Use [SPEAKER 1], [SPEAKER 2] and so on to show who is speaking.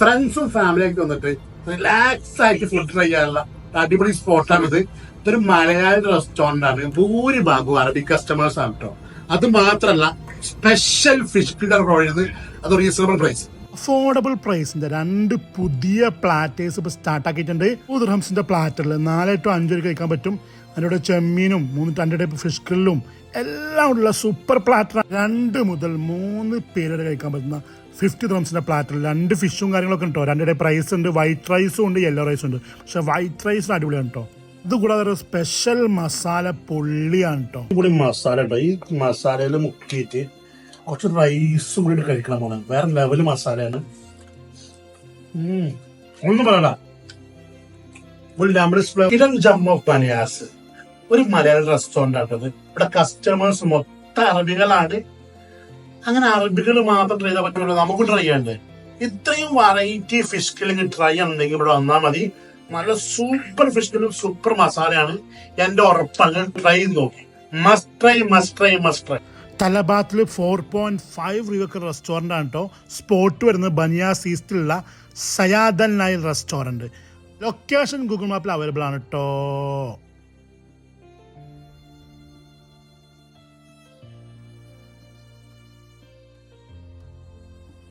[SPEAKER 1] ഫ്രണ്ട്സും ഫാമിലിയൊക്കെ വന്നിട്ട് റിലാക്സ് ആയിട്ട് ഫുഡ് ട്രൈ ചെയ്യാനുള്ള അടിപൊളി സ്പോട്ടാണ് ഇത്. ഇതൊരു മലയാളി റെസ്റ്റോറന്റ് ആണ്. ഭൂരിഭാഗവും അറബി കസ്റ്റമേഴ്സ് ആണ് കേട്ടോ അത് മാത്രല്ല സ്പെഷ്യൽ ഫിഷ് ഫില്ലർ പ്രൊവൈഡ് അത് റീസണബിൾ പ്രൈസ്
[SPEAKER 2] അഫോർഡബിൾ പ്രൈസിന്റെ രണ്ട് പുതിയ പ്ലാറ്റേഴ്സ് ഇപ്പൊ സ്റ്റാർട്ട് ആക്കിയിട്ടുണ്ട്. ഉദർഹംസിന്റെ പ്ലാറ്ററിൽ നാല് ടു കഴിക്കാൻ പറ്റും. അതിന്റെ ചെമ്മീനും മൂന്ന് തന്റെ ടൈപ്പ് ഫിഷ് എല്ലാം ഉള്ള സൂപ്പർ പ്ലാറ്റർ രണ്ട് മുതൽ മൂന്ന് പേരുടെ കഴിക്കാൻ പറ്റുന്ന ഫിഫ്റ്റി ദ്രംസിന്റെ പ്ലാറ്റർ രണ്ട് ഫിഷും കാര്യങ്ങളൊക്കെ ഉണ്ടോ രണ്ട് ടൈപ്പ് റൈസ് ഉണ്ട് വൈറ്റ് റൈസും ഉണ്ട് യെല്ലോ റൈസും ഉണ്ട്. പക്ഷെ വൈറ്റ് റൈസ് അടിപൊളിയാണ് കേട്ടോ ഇത് കൂടാതെ ഒരു സ്പെഷ്യൽ മസാല പൊള്ളിയാണ് കേട്ടോ
[SPEAKER 1] കൂടി മസാല ഉണ്ടോ ഈ മസാലയിൽ മുക്കിയിട്ട് കുറച്ച് റൈസും കൂടി കഴിക്കണം പോലെ വേറെ ലെവൽ മസാലയാണ്. ഒന്നും പറയണ്ട. ഒരു നമ്മുടെ ഇടം ജം ഓഫ് ബനിയാസ് ഒരു മലയാളി റെസ്റ്റോറന്റ് ആട്ടത് ഇവിടെ കസ്റ്റമേഴ്സ് മൊത്തം അറബികളാണ്. അങ്ങനെ അറബികൾ മാത്രം ട്രൈ ചെയ്താൽ പറ്റുള്ളൂ നമുക്ക് ട്രൈ ചെയ്യണ്ടേ ഇത്രയും വെറൈറ്റി ഫിഷ് കിളിങ് ട്രൈ ചെയ്യണമെങ്കിൽ ഇവിടെ വന്നാൽ മതി. നല്ല സൂപ്പർ ഫിഷ് കില്ലും സൂപ്പർ മസാലയാണ് എന്റെ ഉറപ്പാണ് ട്രൈ ചെയ്ത് നോക്കി. Must try must try must try
[SPEAKER 2] തലബാത്തിൽ four point five റിവക്കർ റെസ്റ്റോറന്റ് ആണ് കേട്ടോ. സ്പോട്ട് വരുന്നത് ബനിയാസ് ഈസ്റ്റിലുള്ള സയാദൽ നൈൽ റെസ്റ്റോറന്റ് ലൊക്കേഷൻ ഗൂഗിൾ മാപ്പിൽ അവൈലബിൾ ആണ് കേട്ടോ.